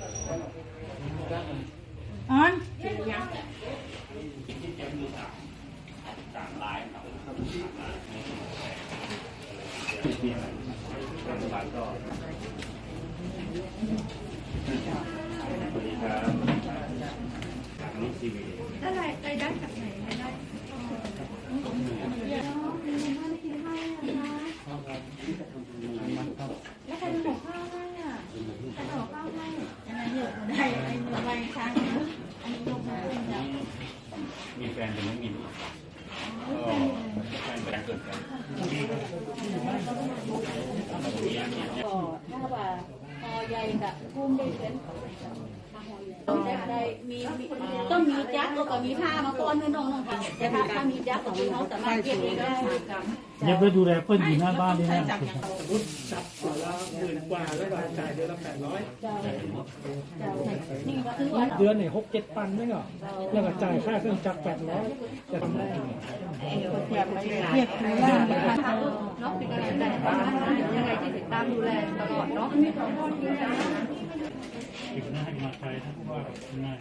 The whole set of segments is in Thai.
ออนสวัสดีครับจากนิทีวี อะไรรายได้จากไหนรายได้แล้วใครจะห่อข้าวให้อะใครจะห่อข้าวให้อันนั้นอยู่ได้ไอ้หนูใบช้างนะอันนี้ลงมาเป็นแบบ มีแฟ นแต่ไม่มีลูกก็แฟนแต่งเกิดกันก็ถ้าว่าพอใหญ่กับกุ้มได้เป็น มีมีต้องมีจักรแล้วก็มีผ้ามาก้อนนึงน้องๆค่ะแต่ถ้าถ้ามีจักรของเขาสามารถเก็บเองได้อย่าไปดูแลเพื่อนอยู่หน้าบ้านนี่นะจับตัวละหมื่นกว่าแล้วก็จ่ายเดือนละแปดร้อยนี่ก็คือว่าเดือนเนี่ยหกเจ็ดพันไม่เหรอแล้วก็จ่ายค่าเครื่องจักรแปดร้อยจะทำได้ไงเรียกรายได้นะคะเนาะเป็นกำลังใจยังไงที่ติดตามดูแลตลอดเนาะ อยู่หน้าให้มาไทยทั้งว่าง่าย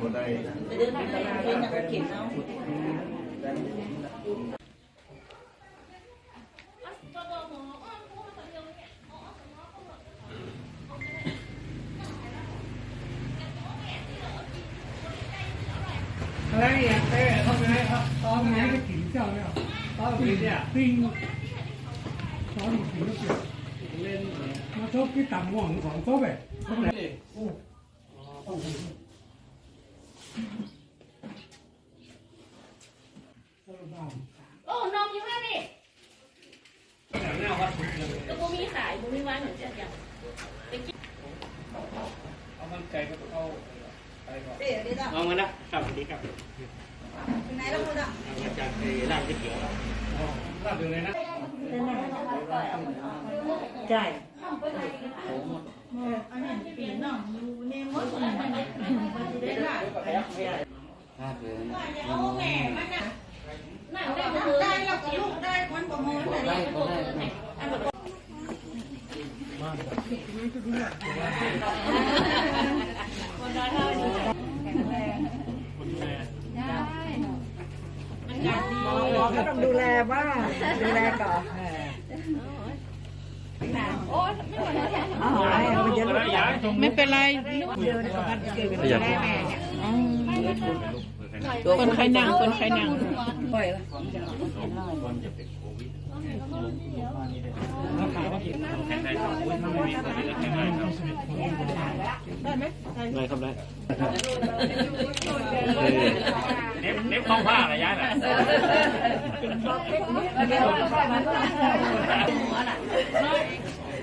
คนได้อะไรอะเต้ทำไงครับตอนไหนก็กินเจ้าเนี่ยตอนนี้เนี่ยปิ้ง ตอนนี้กินเจ้าเล่นมาชกที่ต่ำห่วงของโต๊ะแบบตรงไหนโอ้น้องอยู่ห้านี่แล้วก็มีขายบุมีวันเหมือนจะอย่างเอามันไก่ก็เอาไปก่อนเอามานะสวัสดีครับไหนแล้วคุณอะอาจารย์ไปร้านก๋วยเตี๋ยวแล้วรับอยู่เลยนะ ใช่อันนี้ปีน้องอยู่ในมดมันมันได้ละนั่งได้ก็คือได้แล้วก็ลูกได้มันประมูลอะไรคนน้อยเท่านี้คนดูแลหมอก็ต้องดูแลบ้างดูแลก่อนอ๋อมันจะลูก ไม่เป็นไรเดียวในสมัยเป็นแม่แม่เนี่ยคนใครนั่งคนใครนั่งปล่อยละคนจะเป็นโครางได้สองคนไม่มีโควิดแล้วแข่งได้ครับได้เน็บเน็บข้าผ้าอะไรย้ายแหละ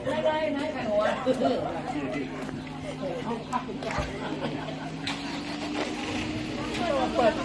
เปิดตา